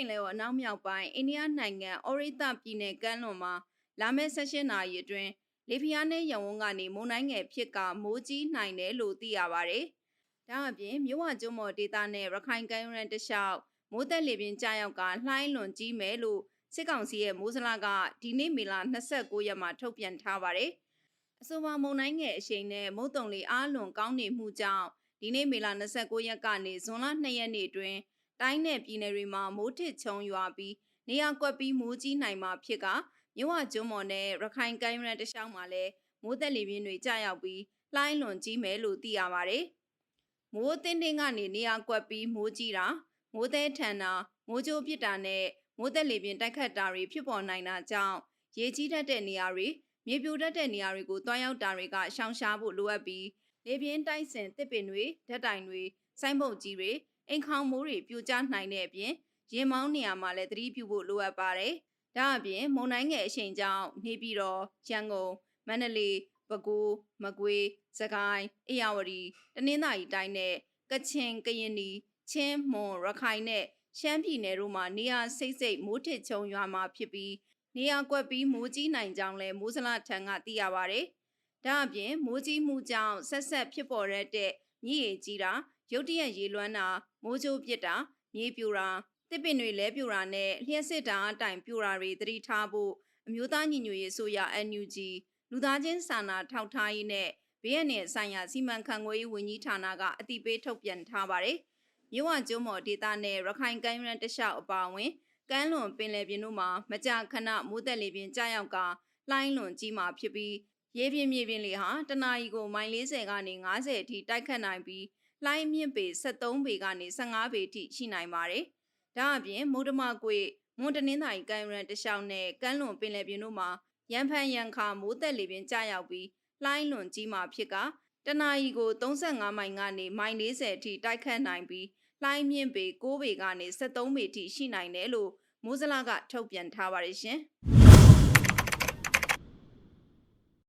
င်လယ်ော်အနောက်မြောက်ပိုင်းအိန္ဒိယနိုင်ငံအော်ရိတပြည်နယ်ကမ်းလွန်မှာလာမယ့်16နာရီအတွင်းလေပြင်းအားနဲ့ရဝန်းကနေမုန်တိုင်းငယ်ဖြစ်ကမိုးကြီးနိုင်တယ်လို့သိရပါတယ်။ဒါအပြင်မြို့ဝကျွန်းမော်ဒေသနဲ့ရခိုင်ကမ်းရိုးတန်းတစ်လျှောက်မိုးသက်လေပြင်းကြောက်ကလှိုင်းလွန်ကြီးမယ်လို့စစ်ကောင်စီရဲ့မိုးစလာကဒီနေ့မေလ29ရက်မှာထုတ်ပြန်ထားပါတယ်။အဆိုပါမုန်တိုင်းငယ်အရှိန်နဲ့မုတ်တုံလေအားလွန်ကောင်းနေမှုကြောင့်ဒီနေ့မေလ29ရက်ကနေဇွန်လ2ရက်နေ့အတွင်း တိုင်းနယ်ပြည်နယ်တွေမှာမိုးထစ်ချုံရွာပြီးနေရာကွက်ပြီးမိုးကြီးနိုင်မှာဖြစ်ကမြို့ဝကျွန်းမော်နဲ့ရခိုင်ကမ်းရိုးတန်းတစ်လျှောက်မှာလည်းမိုးသက်လေပြင်းတွေကြာရောက်ပြီးလှိုင်းလွန်ကြီးမယ်လို့သိရပါတယ်။မိုးအသင်းတင်းကနေနေရာကွက်ပြီးမိုးကြီးတာမိုးသည်ထန်တာမိုးကြိုးပစ်တာနဲ့မိုးသက်လေပြင်းတိုက်ခတ်တာတွေဖြစ်ပေါ်နိုင်တာကြောင့်ရေကြီးတတ်တဲ့နေရာတွေမြေပြိုတတ်တဲ့နေရာတွေကိုတွားရောက်တာတွေကရှောင်ရှားဖို့လိုအပ်ပြီးလေပြင်းတိုက်စင်တစ်ပင်တွေဓာတ်တိုင်တွေစိုင်းပုတ်ကြီးတွေ အိမ်ခေါင်မိုးတွေပြိုကျနိုင်တဲ့အပြင်ရင်မောင်းနေရာမှာလည်းသတိပြုဖို့လိုအပ်ပါတယ်။ဒါအပြင်မုန်တိုင်းငယ်အရှိန်ကြောင့်နေပြည်တော်ရန်ကုန်မန္တလေးပဲခူးမကွေးစကိုင်းအေရဝတီတနင်္သာရီတိုင်းနဲ့ကချင်ကရင်နီချင်းမွန်ရခိုင်နဲ့ရှမ်းပြည်နယ်တို့မှာနေရာစိတ်စိတ်မိုးထစ်ချုံရွာမှာဖြစ်ပြီးနေရာကွက်ပြီးမိုးကြီးနိုင်ကြောင်းလည်းမိုးစလထံကသိရပါဗျ။ဒါအပြင်မိုးကြီးမှုကြောင့်ဆက်ဆက်ဖြစ်ပေါ်ရတဲ့မြည်ရည်ကြီးတာ ရုတ်တရက်ရေလွှမ်းတာမိုးကြိုးပစ်တာမြေပြိုတာတစ်ပင်တွေလဲပြိုတာနဲ့လျှက်စစ်တာအတိုင်ပြိုတာတွေသတိထားဖို့အမျိုးသားညီညွတ်ရေးဆိုရ NUG လူသားချင်းစာနာထောက်ထားရေးနဲ့ဘေးအန္တရာယ်ဆိုင်ရာစီမံခန့်ခွဲရေးဝန်ကြီးဌာနကအတိပေးထုတ်ပြန်ထားပါတယ်။မြို့ဝကျွန်းမော်ဒေသနဲ့ရခိုင်ကမ်းရိုးတန်းတလျှောက်အပါအဝင်ကမ်းလွန်ပင်လယ်ပြင်တို့မှာမကြာခဏမိုးသက်လေပြင်းကြာရောက်ကလှိုင်းလွန်ကြီးမှာဖြစ်ပြီးရေပြင်းမြေပြင်းလေဟာတနအီကိုမိုင်40ကနေ90အထိတိုက်ခတ်နိုင်ပြီး လှိုင်းမြင့်ပေ73ပေကနေ15ပေအထိရှိနိုင်ပါတယ်။ဒါအပြင်မုဒ္ဓမကွေမွန်တနင်္သာရီကမ်းရန်တလျှောက်နဲ့ကမ်းလွန်ပင်လယ်ပြင်တို့မှာရန်ဖန်ရန်ခါမိုးသက်လေပြင်းကြာရောက်ပြီးလှိုင်းလွန်ကြီးမှာဖြစ်ကတနအီကို35မိုင်ကနေမိုင်40အထိတိုက်ခတ်နိုင်ပြီးလှိုင်းမြင့်ပေ6ပေကနေ73ပေအထိရှိနိုင်တယ်လို့မိုးစလာကထုတ်ပြန်ထားပါတယ်ရှင်။